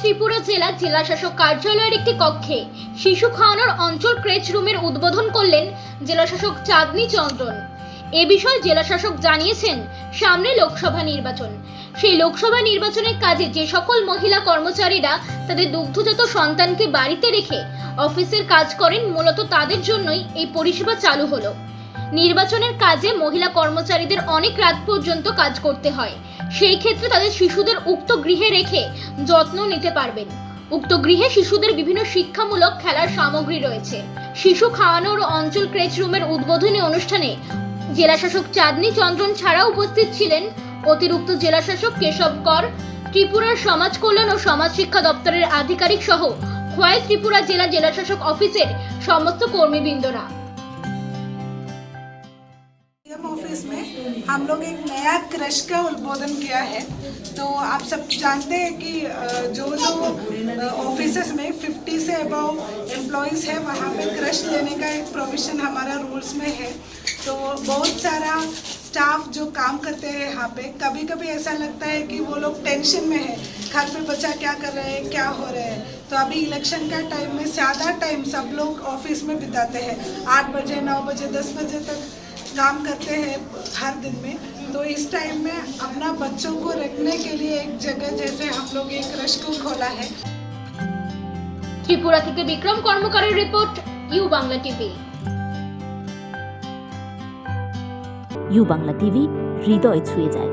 ত্রিপুরা জেলা জেলা শাসক কার্যালয়ের একটি কক্ষে শিশু খাওয়ানোর অঞ্চল ক্রেচ রুমের উদ্বোধন করলেন জেলা শাসক চাঁদনী চন্দ্রন এ বিষয়ে জেলা শাসক জানিয়েছেন, সামনে লোকসভা নির্বাচন। সেই লোকসভা নির্বাচনের কাজে যে সকল মহিলা কর্মচারীরা তাদের দুগ্ধজাত সন্তানকে বাড়িতে রেখে অফিসের কাজ করেন, মূলত তাদের জন্যই এই পরিষেবা চালু হলো। নির্বাচনের কাজে মহিলা কর্মচারীদের অনেক রাত পর্যন্ত কাজ করতে হয়। সেই ক্ষেত্রে তাদের শিশুদের উক্ত গৃহে রেখে যত্ন নিতে পারবেন। উক্ত গৃহে শিশুদের বিভিন্ন শিক্ষামূলক খেলার সামগ্রী রয়েছে। শিশু খাওয়ানোর অঞ্চল ক্রেচ রুমের উদ্বোধনী অনুষ্ঠানে জেলাশাসক চাঁদনী চন্দ্রন ছাড়া উপস্থিত ছিলেন অতিরিক্ত জেলাশাসক কেশব কর, ত্রিপুরার সমাজ কল্যাণ ও সমাজ শিক্ষা দপ্তরের আধিকারিক সহ খোয়াই ত্রিপুরা জেলা জেলাশাসক অফিসের সমস্ত কর্মীবৃন্দরা। सीएम ऑफ़िस में हम लोग एक नया क्रश का उद्बोधन किया है। तो आप सब जानते हैं कि जो जो ऑफ़िस में 50 से अबव एम्प्लॉयज़ है, वहाँ पे क्रश लेने का एक प्रोविज़न हमारा रूल्स में है। तो बहुत सारा स्टाफ जो काम करते हैं यहाँ पे कभी कभी ऐसा लगता है कि वो लोग टेंशन में है। घर पे बच्चा क्या कर रहे हैं, क्या हो रहे हैं? तो अभी इलेक्शन का टाइम में ज़्यादा टाइम सब लोग ऑफ़िस में बिताते हैं। आठ बजे, नौ बजे, दस बजे तक। काम करते हैं हर दिन में तो इस टाइम में अपना बच्चों को रखने के लिए एक जगह जैसे हम लोग एक रश को खोला है ত্রিপুরা থেকে Vikram কর্মকারের report U Bangla TV U Bangla TV হৃদয় ছুঁয়ে যায়